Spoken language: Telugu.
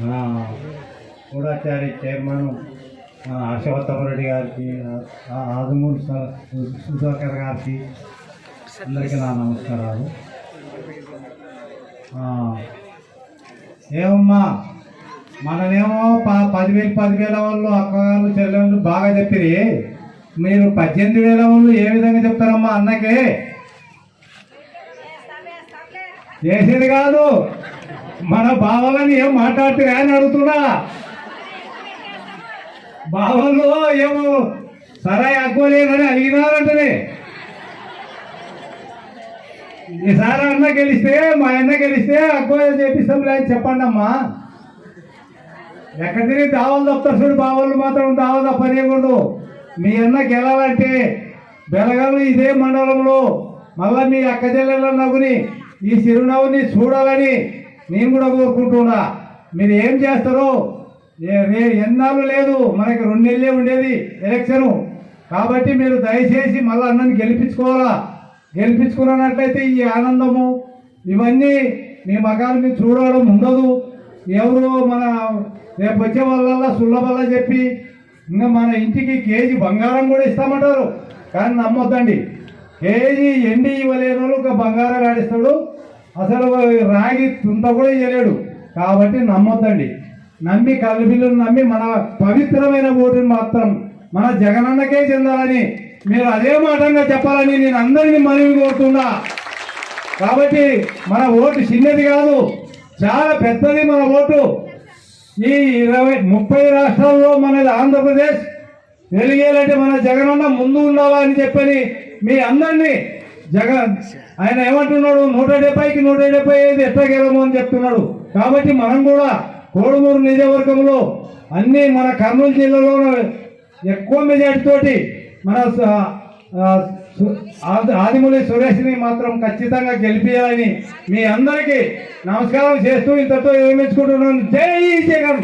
మన గూఢాచారి చైర్మన్ మన హర్షవర్ధన్ రెడ్డి గారికి ఆ సుధాకర్ గారికి అందరికీ నా నమస్కారాలు. ఏమమ్మా మననేమో ప పదివేలు పదివేల వాళ్ళు అక్కగారు చెల్లెళ్ళు బాగా చెప్పిరి. మీరు పద్దెనిమిది వేల వాళ్ళు ఏ విధంగా చెప్తారమ్మా అన్నకే? చేసేది కాదు. మన బావలని ఏం మాట్లాడుతున్నా అని అడుగుతున్నా. బావలు ఏమో సరే అగ్గోలేదని అడిగినారంటనే ఈసారి అన్న గెలిస్తే మా అన్న గెలిస్తే అగ్గో చేపిస్తాం అని చెప్పండి అమ్మా ఎక్కడ తిరిగి దావలు తప్పుతారు చూడు బావలు మాత్రం దావలు తప్పనియకూడదు మీ అన్న గెలాలంటే బెలగలు ఇదే మండలంలో మళ్ళీ మీ అక్క చెల్లెళ్ళ నవ్వుని ఈ చిరునవ్వుని చూడాలని నేను కూడా కోరుకుంటున్నా. మీరు ఏం చేస్తారో ఎన్నాళ్ళు లేదు మనకి రెండు నెలలే ఉండేది ఎలక్షను. కాబట్టి మీరు దయచేసి మళ్ళీ అన్నని గెలిపించుకోవాలా? గెలిపించుకున్నట్లయితే ఈ ఆనందము ఇవన్నీ మీ మగాలు మీరు చూడడం ఉండదు. ఎవరు మన రేపు వచ్చే వాళ్ళ సుళ్ళ చెప్పి ఇంకా మన ఇంటికి కేజీ బంగారం కూడా ఇస్తామంటారు. కానీ నమ్మొద్దండి. కేజీ ఎండి ఇవ్వలేని వాళ్ళు ఒక బంగారం ఆడిస్తాడు. అసలు రాగి తుంత కూడా చేయలేడు కాబట్టి నమ్మొద్దండి. నమ్మి కల్పిల్లను నమ్మి మన పవిత్రమైన ఓటుని మాత్రం మన జగనన్నకే చెందాలని మీరు అదే మాటంగా చెప్పాలని నేను అందరినీ మనవి కోరుతున్నా. కాబట్టి మన ఓటు చిన్నది కాదు చాలా పెద్దది మన ఓటు. ఈ ఇరవై ముప్పై రాష్ట్రాల్లో మనది ఆంధ్రప్రదేశ్. వెలిగేయాలంటే మన జగనన్న ముందు ఉండాలా అని చెప్పని మీ అందరినీ జగన్ ఆయన ఏమంటున్నాడు? నూట డెబ్బైకి నూట డెబ్బై ఐదు ఎట్లా గెలము అని చెప్తున్నాడు. కాబట్టి మనం కూడా కోడుమూరు నియోజకవర్గంలో అన్ని మన కర్నూలు జిల్లాలో ఎక్కువ మెజార్టీతోటి మన సు- ఆదిమూలి సురేష్ని మాత్రం ఖచ్చితంగా గెలిపించాలని మీ అందరికీ నమస్కారం చేస్తూ ఇంతతో విరమించుకుంటున్నాను జై జగన్!